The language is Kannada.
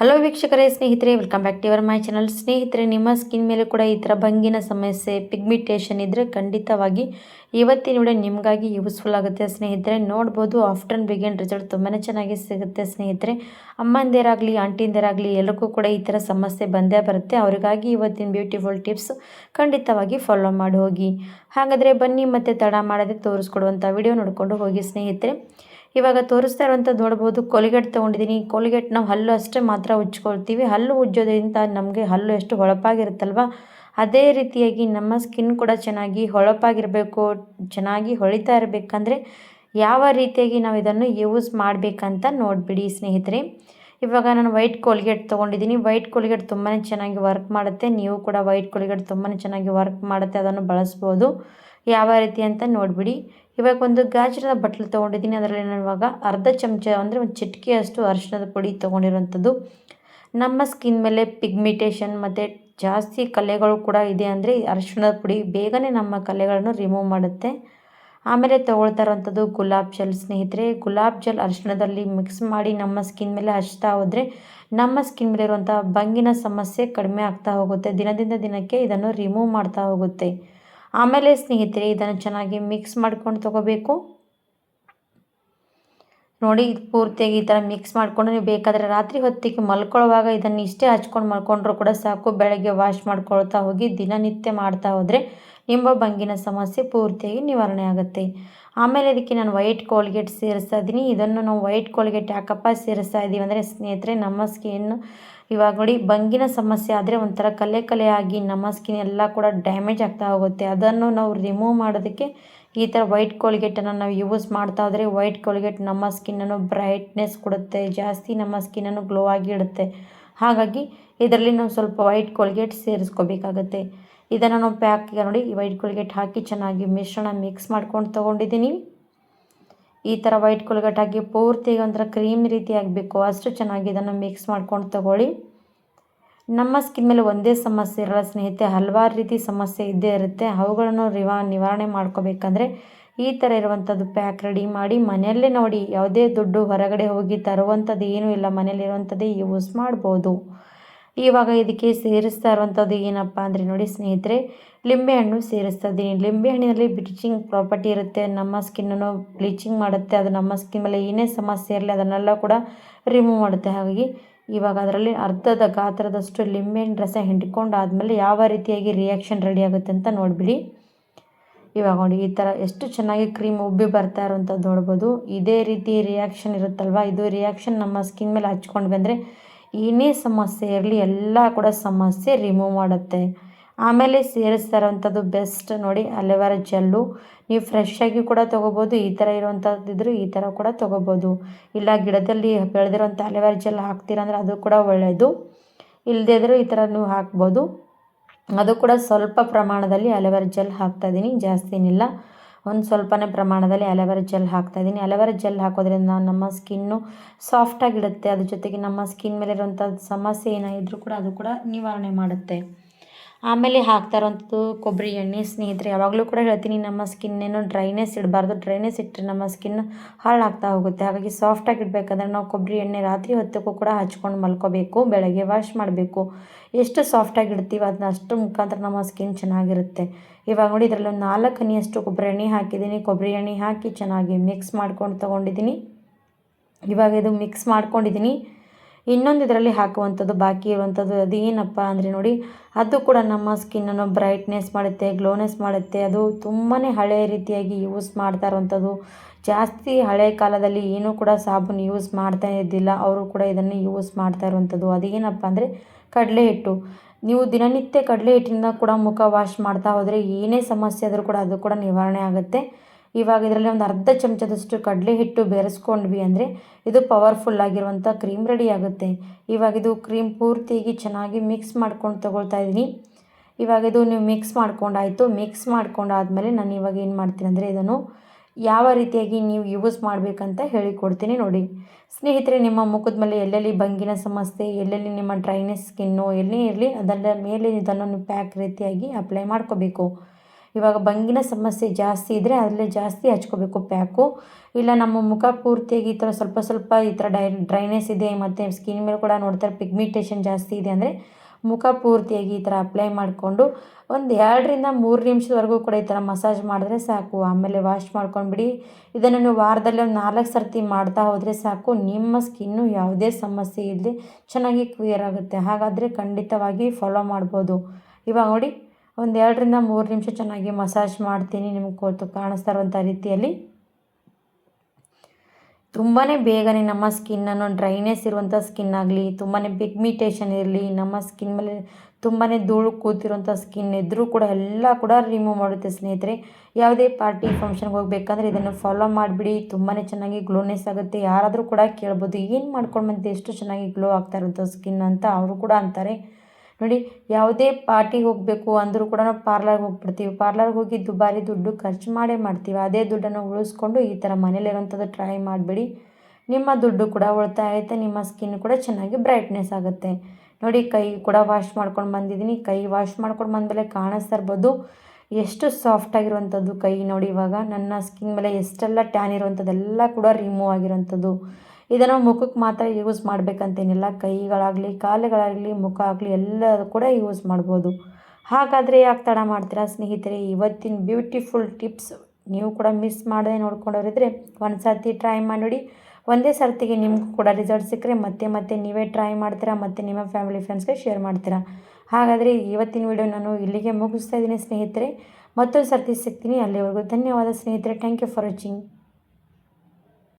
ಹಲೋ ವೀಕ್ಷಕರೇ, ಸ್ನೇಹಿತರೆ welcome back to your my channel ಸ್ನೇಹಿತರೆ, ನಿಮ್ಮ ಸ್ಕಿನ್ ಮೇಲೆ ಕೂಡ ಈ ಥರ ಭಂಗಿನ ಸಮಸ್ಯೆ ಪಿಗ್ಮಿಟೇಷನ್ ಇದ್ದರೆ ಖಂಡಿತವಾಗಿ ಇವತ್ತಿನ ವಿಡಿಯೋ ನಿಮಗಾಗಿ ಯೂಸ್ಫುಲ್ ಆಗುತ್ತೆ ಸ್ನೇಹಿತರೆ. ನೋಡ್ಬೋದು ಆಫ್ಟರ್ ಬಿಗಿನ್ ರಿಸಲ್ಟ್ ತುಂಬಾ ಚೆನ್ನಾಗಿ ಸಿಗುತ್ತೆ ಸ್ನೇಹಿತರೆ. ಅಮ್ಮಂದಿರಾಗಲಿ ಆಂಟಿಂದಿರಾಗಲಿ ಎಲ್ಲರಿಗೂ ಕೂಡ ಈ ಥರ ಸಮಸ್ಯೆ ಬಂದೇ ಬರುತ್ತೆ. ಅವರಿಗಾಗಿ ಇವತ್ತಿನ ಬ್ಯೂಟಿಫುಲ್ ಟಿಪ್ಸ್ ಖಂಡಿತವಾಗಿ ಫಾಲೋ ಮಾಡಿ ಹೋಗಿ. ಹಾಗಾದರೆ ಬನ್ನಿ ಮತ್ತೆ ತಡ ಮಾಡದೆ ತೋರಿಸ್ಕೊಡುವಂಥ ವಿಡಿಯೋ ನೋಡಿಕೊಂಡು ಹೋಗಿ ಸ್ನೇಹಿತರೆ. ಇವಾಗ ತೋರಿಸ್ತಾ ಇರುವಂಥದ್ದು ನೋಡ್ಬೋದು, ಕೊಲಿಗೆಟ್ ತೊಗೊಂಡಿದ್ದೀನಿ. ಕೊಲಿಗೆಟ್ ನಾವು ಹಲ್ಲು ಅಷ್ಟೇ ಮಾತ್ರ ಉಜ್ಕೊಳ್ತೀವಿ. ಹಲ್ಲು ಉಜ್ಜೋದ್ರಿಂದ ನಮಗೆ ಹಲ್ಲು ಎಷ್ಟು ಹೊಳಪಾಗಿರುತ್ತಲ್ವ? ಅದೇ ರೀತಿಯಾಗಿ ನಮ್ಮ ಸ್ಕಿನ್ ಕೂಡ ಚೆನ್ನಾಗಿ ಹೊಳಪಾಗಿರಬೇಕು, ಚೆನ್ನಾಗಿ ಹೊಳಿತಾ ಇರಬೇಕಂದ್ರೆ ಯಾವ ರೀತಿಯಾಗಿ ನಾವು ಇದನ್ನು ಯೂಸ್ ಮಾಡಬೇಕಂತ ನೋಡಿಬಿಡಿ ಸ್ನೇಹಿತರೆ. ಇವಾಗ ನಾನು ವೈಟ್ ಕೋಲ್ಗೇಟ್ ತೊಗೊಂಡಿದ್ದೀನಿ. ವೈಟ್ ಕೋಲ್ಗೇಟ್ ತುಂಬಾ ಚೆನ್ನಾಗಿ ವರ್ಕ್ ಮಾಡುತ್ತೆ. ನೀವು ಕೂಡ ವೈಟ್ ಕೋಲ್ಗೇಟ್ ತುಂಬಾ ಚೆನ್ನಾಗಿ ವರ್ಕ್ ಮಾಡುತ್ತೆ. ಅದನ್ನು ಬಳಸ್ಬೋದು. ಯಾವ ರೀತಿ ಅಂತ ನೋಡಿಬಿಡಿ. ಇವಾಗ ಒಂದು ಗಾಜಿನ ಬಟ್ಲು ತೊಗೊಂಡಿದ್ದೀನಿ. ಅದರಲ್ಲಿ ಇವಾಗ ಅರ್ಧ ಚಮಚ ಅಂದರೆ ಒಂದು ಚಿಟಿಕೆಯಷ್ಟು ಅರಿಶಿಣದ ಪುಡಿ ತೊಗೊಂಡಿರೋಂಥದ್ದು ನಮ್ಮ ಸ್ಕಿನ್ ಮೇಲೆ ಪಿಗ್ಮಿಟೇಷನ್ ಮತ್ತು ಜಾಸ್ತಿ ಕಲೆಗಳು ಕೂಡ ಇದೆ ಅಂದರೆ ಅರಿಶಿಣದ ಪುಡಿ ಬೇಗನೆ ನಮ್ಮ ಕಲೆಗಳನ್ನು ರಿಮೂವ್ ಮಾಡುತ್ತೆ. ಆಮೇಲೆ ತೊಗೊಳ್ತಾ ಇರೋವಂಥದ್ದು ಗುಲಾಬ್ ಜಲ್ ಸ್ನೇಹಿತರೆ. ಗುಲಾಬ್ ಜಲ್ ಅರಿಶಿಣದಲ್ಲಿ ಮಿಕ್ಸ್ ಮಾಡಿ ನಮ್ಮ ಸ್ಕಿನ್ ಮೇಲೆ ಹಚ್ತಾ ಹೋದರೆ ನಮ್ಮ ಸ್ಕಿನ್ ಮೇಲೆ ಇರುವಂಥ ಬಂಗಿನ ಸಮಸ್ಯೆ ಕಡಿಮೆ ಆಗ್ತಾ ಹೋಗುತ್ತೆ. ದಿನದಿಂದ ದಿನಕ್ಕೆ ಇದನ್ನು ರಿಮೂವ್ ಮಾಡ್ತಾ ಹೋಗುತ್ತೆ. ಆಮೇಲೆ ಸ್ನೇಹಿತರೆ, ಇದನ್ನು ಚೆನ್ನಾಗಿ ಮಿಕ್ಸ್ ಮಾಡ್ಕೊಂಡು ತೊಗೋಬೇಕು. ನೋಡಿ, ಇದು ಪೂರ್ತಿಯಾಗಿ ಈ ಥರ ಮಿಕ್ಸ್ ಮಾಡಿಕೊಂಡು ನೀವು ಬೇಕಾದರೆ ರಾತ್ರಿ ಹೊತ್ತಿಗೆ ಮಲ್ಕೊಳ್ಳುವಾಗ ಇದನ್ನು ಇಷ್ಟೇ ಹಚ್ಕೊಂಡು ಮಲ್ಕೊಂಡ್ರೂ ಕೂಡ ಸಾಕು. ಬೆಳಗ್ಗೆ ವಾಶ್ ಮಾಡ್ಕೊಳ್ತಾ ಹೋಗಿ ದಿನನಿತ್ಯ ಮಾಡ್ತಾ ಹೋದರೆ ನಿಂಬ ಬಂಗಿನ ಸಮಸ್ಯೆ ಪೂರ್ತಿಯಾಗಿ ನಿವಾರಣೆ ಆಗುತ್ತೆ. ಆಮೇಲೆ ಇದಕ್ಕೆ ನಾನು ವೈಟ್ ಕೋಲ್ಗೇಟ್ ಸೇರಿಸ್ತಾ ಇದ್ದೀನಿ. ಇದನ್ನು ನಾವು ವೈಟ್ ಕೋಲ್ಗೇಟ್ ಯಾಕಪ್ಪ ಸೇರಿಸ್ತಾ ಇದ್ದೀವಿ ಅಂದರೆ ಸ್ನೇಹಿತರೆ, ನಮ್ಮ ಸ್ಕಿನ್ ಇವಾಗ ನೋಡಿ ಬಂಗಿನ ಸಮಸ್ಯೆ ಆದರೆ ಒಂಥರ ಕಲೆ ಕಲೆ ಆಗಿ ನಮ್ಮ ಸ್ಕಿನ್ ಎಲ್ಲ ಕೂಡ ಡ್ಯಾಮೇಜ್ ಆಗ್ತಾ ಹೋಗುತ್ತೆ. ಅದನ್ನು ನಾವು ರಿಮೂವ್ ಮಾಡೋದಕ್ಕೆ ಈ ಥರ ವೈಟ್ ಕೋಲ್ಗೇಟನ್ನು ನಾವು ಯೂಸ್ ಮಾಡ್ತಾ ಹೋದರೆ ವೈಟ್ ಕೋಲ್ಗೇಟ್ ನಮ್ಮ ಸ್ಕಿನ್ನನ್ನು ಬ್ರೈಟ್ನೆಸ್ ಕೊಡುತ್ತೆ, ಜಾಸ್ತಿ ನಮ್ಮ ಸ್ಕಿನ್ನನ್ನು ಗ್ಲೋ ಆಗಿ ಇಡುತ್ತೆ. ಹಾಗಾಗಿ ಇದರಲ್ಲಿ ನಾವು ಸ್ವಲ್ಪ ವೈಟ್ ಕೋಲ್ಗೇಟ್ ಸೇರಿಸ್ಕೋಬೇಕಾಗತ್ತೆ. ಇದನ್ನು ನಾವು ಪ್ಯಾಕಿಗೆ ನೋಡಿ ವೈಟ್ ಕೋಲ್ಗೇಟ್ ಹಾಕಿ ಚೆನ್ನಾಗಿ ಮಿಶ್ರಣ ಮಿಕ್ಸ್ ಮಾಡ್ಕೊಂಡು ತೊಗೊಂಡಿದ್ದೀನಿ. ಈ ಥರ ವೈಟ್ ಕೋಲ್ಗೇಟ್ ಹಾಕಿ ಪೂರ್ತಿ ಒಂಥರ ಕ್ರೀಮ್ ರೀತಿ ಆಗಬೇಕು. ಅಷ್ಟು ಚೆನ್ನಾಗಿ ಇದನ್ನು ಮಿಕ್ಸ್ ಮಾಡ್ಕೊಂಡು ತಗೊಳ್ಳಿ. ನಮ್ಮ ಸ್ಕಿನ್ ಮೇಲೆ ಒಂದೇ ಸಮಸ್ಯೆ ಇರಲ್ಲ ಸ್ನೇಹಿತೆ ಹಲವಾರು ರೀತಿ ಸಮಸ್ಯೆ ಇದ್ದೇ ಇರುತ್ತೆ. ಅವುಗಳನ್ನು ರಿವಾ ನಿವಾರಣೆ ಮಾಡ್ಕೋಬೇಕಂದ್ರೆ ಈ ಥರ ಇರುವಂಥದ್ದು ಪ್ಯಾಕ್ ರೆಡಿ ಮಾಡಿ ಮನೆಯಲ್ಲೇ ನೋಡಿ, ಯಾವುದೇ ದುಡ್ಡು ಹೊರಗಡೆ ಹೋಗಿ ತರುವಂಥದ್ದು ಏನೂ ಇಲ್ಲ ಮನೇಲಿರುವಂಥದ್ದೇ ಯೂಸ್ ಮಾಡ್ಬೋದು. ಇವಾಗ ಇದಕ್ಕೆ ಸೇರಿಸ್ತಾ ಇರುವಂಥದ್ದು ಏನಪ್ಪ ಅಂದರೆ ನೋಡಿ ಸ್ನೇಹಿತರೆ ಲಿಂಬೆಹಣ್ಣು ಸೇರಿಸ್ತಾ ಇದ್ದೀನಿ. ಲಿಂಬೆಹಣ್ಣಿನಲ್ಲಿ ಬ್ಲೀಚಿಂಗ್ ಪ್ರಾಪರ್ಟಿ ಇರುತ್ತೆ. ನಮ್ಮ ಸ್ಕಿನ್ನನ್ನು ಬ್ಲೀಚಿಂಗ್ ಮಾಡುತ್ತೆ. ಅದು ನಮ್ಮ ಸ್ಕಿನ್ ಮೇಲೆ ಏನೇ ಸಮಸ್ಯೆ ಇರಲಿ ಅದನ್ನೆಲ್ಲ ಕೂಡ ರಿಮೂವ್ ಮಾಡುತ್ತೆ. ಹಾಗಾಗಿ ಇವಾಗ ಅದರಲ್ಲಿ ಅರ್ಧದ ಗಾತ್ರದಷ್ಟು ಲಿಂಬೆಹಣ್ಣು ರಸ ಹಿಂಡ್ಕೊಂಡು ಆದಮೇಲೆ ಯಾವ ರೀತಿಯಾಗಿ ರಿಯಾಕ್ಷನ್ ರೆಡಿ ಆಗುತ್ತೆ ಅಂತ ನೋಡಿಬಿಡಿ. ಇವಾಗ ನೋಡಿ ಈ ಥರ ಎಷ್ಟು ಚೆನ್ನಾಗಿ ಕ್ರೀಮ್ ಉಬ್ಬಿ ಬರ್ತಾ ಇರುವಂಥದ್ದು ನೋಡ್ಬೋದು. ಇದೇ ರೀತಿ ರಿಯಾಕ್ಷನ್ ಇರುತ್ತಲ್ವ? ಇದು ರಿಯಾಕ್ಷನ್ ನಮ್ಮ ಸ್ಕಿನ್ ಮೇಲೆ ಹಚ್ಕೊಂಡು ಬಂದರೆ ಏನೇ ಸಮಸ್ಯೆ ಇರಲಿ ಎಲ್ಲ ಕೂಡ ಸಮಸ್ಯೆ ರಿಮೂವ್ ಮಾಡುತ್ತೆ. ಆಮೇಲೆ ಸೇರಿಸ್ತಾ ಇರೋವಂಥದ್ದು ಬೆಸ್ಟ್ ನೋಡಿ ಅಲೆವರ ಜೆಲ್ಲು. ನೀವು ಫ್ರೆಶ್ ಆಗಿ ಕೂಡ ತೊಗೋಬೋದು, ಈ ಥರ ಇರುವಂಥದ್ದಿದ್ರು ಈ ಥರ ಕೂಡ ತೊಗೋಬೋದು. ಇಲ್ಲ ಗಿಡದಲ್ಲಿ ಬೆಳೆದಿರೋಂಥ ಅಲೆವಾರ ಜೆಲ್ ಹಾಕ್ತೀರ ಅಂದರೆ ಅದು ಕೂಡ ಒಳ್ಳೆಯದು ಇಲ್ಲದೇ ಇದ್ದರೂ ಈ ಥರ ನೀವು ಹಾಕ್ಬೋದು. ಅದು ಕೂಡ ಸ್ವಲ್ಪ ಪ್ರಮಾಣದಲ್ಲಿ ಅಲೆವರ ಜೆಲ್ ಹಾಕ್ತಾ ಇದ್ದೀನಿ ಏನಿಲ್ಲ ಒಂದು ಸ್ವಲ್ಪನೇ ಪ್ರಮಾಣದಲ್ಲಿ ಅಲೆವೆರ ಜೆಲ್ ಹಾಕ್ತಾಯಿದ್ದೀನಿ ಅಲೆವರ ಜೆಲ್ ಹಾಕೋದ್ರಿಂದ ನಮ್ಮ ಸ್ಕಿನ್ನು ಸಾಫ್ಟಾಗಿಡುತ್ತೆ ಅದ್ರ ಜೊತೆಗೆ ನಮ್ಮ ಸ್ಕಿನ್ ಮೇಲೆ ಇರುವಂಥ ಸಮಸ್ಯೆ ಏನಾಗಿದ್ರೂ ಕೂಡ ಅದು ಕೂಡ ನಿವಾರಣೆ ಮಾಡುತ್ತೆ. ಆಮೇಲೆ ಹಾಕ್ತಾರಂಥದ್ದು ಕೊಬ್ಬರಿ ಎಣ್ಣೆ ಸ್ನೇಹಿತರೆ, ಯಾವಾಗಲೂ ಕೂಡ ಹೇಳ್ತೀನಿ, ನಮ್ಮ ಸ್ಕಿನ್ನೇನು ಡ್ರೈನೆಸ್ ಇಡಬಾರ್ದು. ಡ್ರೈನೆಸ್ ಇಟ್ಟರೆ ನಮ್ಮ ಸ್ಕಿನ್ ಹಾಳಾಗ್ತಾ ಹೋಗುತ್ತೆ. ಹಾಗಾಗಿ ಸಾಫ್ಟಾಗಿ ಇಡಬೇಕಂದ್ರೆ ನಾವು ಕೊಬ್ಬರಿ ಎಣ್ಣೆ ರಾತ್ರಿ ಹೊತ್ತಕ್ಕೂ ಕೂಡ ಹಚ್ಕೊಂಡು ಮಲ್ಕೋಬೇಕು, ಬೆಳಗ್ಗೆ ವಾಶ್ ಮಾಡಬೇಕು. ಎಷ್ಟು ಸಾಫ್ಟಾಗಿ ಇಡ್ತೀವಿ ಅದನ್ನ ಅಷ್ಟು ಮುಖಾಂತರ ನಮ್ಮ ಸ್ಕಿನ್ ಚೆನ್ನಾಗಿರುತ್ತೆ. ಇವಾಗ ನೋಡಿ, ಇದರಲ್ಲಿ ಒಂದು ನಾಲ್ಕು ಹನಿಯಷ್ಟು ಕೊಬ್ಬರಿ ಎಣ್ಣೆ ಹಾಕಿದ್ದೀನಿ. ಕೊಬ್ಬರಿ ಎಣ್ಣೆ ಹಾಕಿ ಚೆನ್ನಾಗಿ ಮಿಕ್ಸ್ ಮಾಡ್ಕೊಂಡು ತೊಗೊಂಡಿದ್ದೀನಿ. ಇವಾಗ ಇದು ಮಿಕ್ಸ್ ಮಾಡ್ಕೊಂಡಿದ್ದೀನಿ. ಇನ್ನೊಂದು ಇದರಲ್ಲಿ ಹಾಕುವಂಥದ್ದು ಬಾಕಿ ಇರುವಂಥದ್ದು ಅದು ಏನಪ್ಪ ಅಂದರೆ ನೋಡಿ, ಅದು ಕೂಡ ನಮ್ಮ ಸ್ಕಿನ್ನನ್ನು ಬ್ರೈಟ್ನೆಸ್ ಮಾಡುತ್ತೆ ಗ್ಲೋನೆಸ್ ಮಾಡುತ್ತೆ. ಅದು ತುಂಬಾ ಹಳೆಯ ರೀತಿಯಾಗಿ ಯೂಸ್ ಮಾಡ್ತಾ ಇರುವಂಥದ್ದು. ಜಾಸ್ತಿ ಹಳೆ ಕಾಲದಲ್ಲಿ ಏನೂ ಕೂಡ ಸಾಬೂನು ಯೂಸ್ ಮಾಡ್ತಾ ಇದ್ದಿಲ್ಲ. ಅವರು ಕೂಡ ಇದನ್ನು ಯೂಸ್ ಮಾಡ್ತಾ ಇರುವಂಥದ್ದು. ಅದೇನಪ್ಪ ಅಂದರೆ ಕಡಲೆ ಹಿಟ್ಟು. ನೀವು ದಿನನಿತ್ಯ ಕಡಲೆ ಹಿಟ್ಟಿನಿಂದ ಕೂಡ ಮುಖ ವಾಶ್ ಮಾಡ್ತಾ ಹೋದರೆ ಏನೇ ಸಮಸ್ಯೆ ಆದರೂ ಕೂಡ ಅದು ಕೂಡ ನಿವಾರಣೆ ಆಗುತ್ತೆ. ಇವಾಗ ಇದರಲ್ಲಿ ಒಂದು ಅರ್ಧ ಚಮಚದಷ್ಟು ಕಡಲೆ ಹಿಟ್ಟು ಬೆರೆಸ್ಕೊಂಡ್ವಿ ಅಂದರೆ ಇದು ಪವರ್ಫುಲ್ ಆಗಿರುವಂಥ ಕ್ರೀಮ್ ರೆಡಿ ಆಗುತ್ತೆ. ಇವಾಗ ಇದು ಕ್ರೀಮ್ ಪೂರ್ತಿಯಾಗಿ ಚೆನ್ನಾಗಿ ಮಿಕ್ಸ್ ಮಾಡ್ಕೊಂಡು ತೊಗೊಳ್ತಾ ಇದ್ದೀನಿ. ಇವಾಗ ಇದು ನೀವು ಮಿಕ್ಸ್ ಮಾಡ್ಕೊಂಡಾಯಿತು. ಮಿಕ್ಸ್ ಮಾಡ್ಕೊಂಡಾದ್ಮೇಲೆ ನಾನು ಇವಾಗ ಏನು ಮಾಡ್ತೀನಿ ಅಂದರೆ ಇದನ್ನು ಯಾವ ರೀತಿಯಾಗಿ ನೀವು ಯೂಸ್ ಮಾಡಬೇಕಂತ ಹೇಳಿಕೊಡ್ತೀನಿ ನೋಡಿ. ಸ್ನೇಹಿತರೆ, ನಿಮ್ಮ ಮುಖದ ಮೇಲೆ ಎಲ್ಲೆಲ್ಲಿ ಬಂಗಿನ ಸಮಸ್ಯೆ, ಎಲ್ಲೆಲ್ಲಿ ನಿಮ್ಮ ಡ್ರೈನೆಸ್ ಸ್ಕಿನ್ನು ಎಲ್ಲೇ ಇರಲಿ, ಅದರ ಮೇಲೆ ಇದನ್ನು ಪ್ಯಾಕ್ ರೀತಿಯಾಗಿ ಅಪ್ಲೈ ಮಾಡ್ಕೋಬೇಕು. ಇವಾಗ ಬಂಗಿನ ಸಮಸ್ಯೆ ಜಾಸ್ತಿ ಇದ್ದರೆ ಅದರಲ್ಲೇ ಜಾಸ್ತಿ ಹಚ್ಕೋಬೇಕು ಪ್ಯಾಕು. ಇಲ್ಲ ನಮ್ಮ ಮುಖ ಪೂರ್ತಿಯಾಗಿ ಈ ಥರ ಸ್ವಲ್ಪ ಸ್ವಲ್ಪ ಈ ಥರ ಡೈ ಡ್ರೈನೆಸ್ ಇದೆ ಮತ್ತು ಸ್ಕಿನ್ ಮೇಲೆ ಕೂಡ ನೋಡ್ತಾರೆ ಪಿಗ್ಮಿಟೇಷನ್ ಜಾಸ್ತಿ ಇದೆ ಅಂದರೆ ಮುಖ ಪೂರ್ತಿಯಾಗಿ ಈ ಥರ ಅಪ್ಲೈ ಮಾಡಿಕೊಂಡು ಒಂದು ಎರಡರಿಂದ ಮೂರು ನಿಮಿಷದವರೆಗೂ ಕೂಡ ಈ ಥರ ಮಸಾಜ್ ಮಾಡಿದ್ರೆ ಸಾಕು. ಆಮೇಲೆ ವಾಶ್ ಮಾಡ್ಕೊಂಡ್ಬಿಡಿ. ಇದನ್ನು ನೀವು ವಾರದಲ್ಲಿ ಒಂದು ನಾಲ್ಕು ಸರ್ತಿ ಮಾಡ್ತಾ ಹೋದರೆ ಸಾಕು. ನಿಮ್ಮ ಸ್ಕಿನ್ನು ಯಾವುದೇ ಸಮಸ್ಯೆ ಇಲ್ಲದೆ ಚೆನ್ನಾಗಿ ಕ್ಲಿಯರ್ ಆಗುತ್ತೆ. ಹಾಗಾದರೆ ಖಂಡಿತವಾಗಿ ಫಾಲೋ ಮಾಡ್ಬೋದು. ಇವಾಗ ನೋಡಿ ಒಂದು ಎರಡರಿಂದ ಮೂರು ನಿಮಿಷ ಚೆನ್ನಾಗಿ ಮಸಾಜ್ ಮಾಡ್ತೀನಿ, ನಿಮ್ಗೆ ಗೊತ್ತು ಕಾಣಿಸ್ತಾ ಇರುವಂಥ ರೀತಿಯಲ್ಲಿ. ತುಂಬಾ ಬೇಗನೆ ನಮ್ಮ ಸ್ಕಿನ್ನನ್ನು ಡ್ರೈನೆಸ್ ಇರುವಂಥ ಸ್ಕಿನ್ ಆಗಲಿ ತುಂಬಾ ಪಿಗ್ಮಿಟೇಷನ್ ಇರಲಿ, ನಮ್ಮ ಸ್ಕಿನ್ ಮೇಲೆ ತುಂಬಾ ಧೂಳು ಕೂತಿರುವಂಥ ಸ್ಕಿನ್ ಇದ್ದರೂ ಕೂಡ ಎಲ್ಲ ಕೂಡ ರಿಮೂವ್ ಮಾಡುತ್ತೆ ಸ್ನೇಹಿತರೆ. ಯಾವುದೇ ಪಾರ್ಟಿ ಫಂಕ್ಷನ್ಗೆ ಹೋಗ್ಬೇಕಂದ್ರೆ ಇದನ್ನು ಫಾಲೋ ಮಾಡಿಬಿಡಿ ತುಂಬಾ ಚೆನ್ನಾಗಿ ಗ್ಲೋನೆಸ್ ಆಗುತ್ತೆ. ಯಾರಾದರೂ ಕೂಡ ಕೇಳ್ಬೋದು, ಏನು ಮಾಡ್ಕೊಂಡು ಬಂದು ಎಷ್ಟು ಚೆನ್ನಾಗಿ ಗ್ಲೋ ಆಗ್ತಾ ಇರುವಂಥ ಸ್ಕಿನ್ ಅಂತ, ಅವರು ಕೂಡ ಅಂತಾರೆ. ನೋಡಿ, ಯಾವುದೇ ಪಾರ್ಟಿಗೆ ಹೋಗಬೇಕು ಅಂದರೂ ಕೂಡ ನಾವು ಪಾರ್ಲರ್ಗೆ ಹೋಗ್ಬಿಡ್ತೀವಿ. ಪಾರ್ಲರ್ಗೆ ಹೋಗಿ ದುಬಾರಿ ದುಡ್ಡು ಖರ್ಚು ಮಾಡೇ ಮಾಡ್ತೀವಿ. ಅದೇ ದುಡ್ಡನ್ನು ಉಳಿಸ್ಕೊಂಡು ಈ ಥರ ಮನೇಲಿರೋಂಥದ್ದು ಟ್ರೈ ಮಾಡಬೇಡಿ. ನಿಮ್ಮ ದುಡ್ಡು ಕೂಡ ಉಳಿತಾಯ ಆಯಿತು ನಿಮ್ಮ ಸ್ಕಿನ್ ಕೂಡ ಚೆನ್ನಾಗಿ ಬ್ರೈಟ್ನೆಸ್ ಆಗುತ್ತೆ. ನೋಡಿ, ಕೈ ಕೂಡ ವಾಶ್ ಮಾಡ್ಕೊಂಡು ಬಂದಿದ್ದೀನಿ. ಕೈ ವಾಶ್ ಮಾಡ್ಕೊಂಡು ಬಂದಮೇಲೆ ಕಾಣಿಸ್ತಾ ಇರ್ಬೋದು. ಎಷ್ಟು ಸಾಫ್ಟ್ ಆಗಿರುವಂಥದ್ದು ಕೈ ನೋಡಿ ಇವಾಗ. ನನ್ನ ಸ್ಕಿನ್ ಮೇಲೆ ಎಷ್ಟೆಲ್ಲ ಟ್ಯಾನ್ ಇರುವಂಥದ್ದೆಲ್ಲ ಕೂಡ ರಿಮೂವ್ ಆಗಿರೋಂಥದ್ದು ಇದನ್ನು ಮುಖಕ್ಕೆ ಮಾತ್ರ ಯೂಸ್ ಮಾಡಬೇಕಂತೇನಿಲ್ಲ. ಕೈಗಳಾಗಲಿ, ಕಾಲುಗಳಾಗಲಿ, ಮುಖ ಆಗಲಿ ಎಲ್ಲ ಕೂಡ ಯೂಸ್ ಮಾಡ್ಬೋದು. ಹಾಗಾದರೆ ಯಾಕೆ ತಡ ಮಾಡ್ತೀರಾ ಸ್ನೇಹಿತರೆ? ಇವತ್ತಿನ ಬ್ಯೂಟಿಫುಲ್ ಟಿಪ್ಸ್ ನೀವು ಕೂಡ ಮಿಸ್ ಮಾಡದೆ ನೋಡ್ಕೊಂಡವರಿದ್ರೆ ಒಂದು ಸರ್ತಿ ಟ್ರೈ ಮಾಡಿ ನೋಡಿ. ಒಂದೇ ಸರ್ತಿಗೆ ನಿಮ್ಗೆ ಕೂಡ ರಿಸಲ್ಟ್ ಸಿಕ್ಕರೆ ಮತ್ತೆ ಮತ್ತೆ ನೀವೇ ಟ್ರೈ ಮಾಡ್ತೀರಾ, ಮತ್ತು ನಿಮ್ಮ ಫ್ಯಾಮಿಲಿ ಫ್ರೆಂಡ್ಸ್ಗೆ ಶೇರ್ ಮಾಡ್ತೀರಾ? ಹಾಗಾದರೆ ಇವತ್ತಿನ ವಿಡಿಯೋ ನಾನು ಇಲ್ಲಿಗೆ ಮುಗಿಸ್ತಾ ಇದ್ದೀನಿ ಸ್ನೇಹಿತರೆ. ಮತ್ತೊಂದು ಸರ್ತಿ ಸಿಗ್ತೀನಿ. ಅಲ್ಲಿವರೆಗೂ ಧನ್ಯವಾದ ಸ್ನೇಹಿತರೆ. Thank you for watching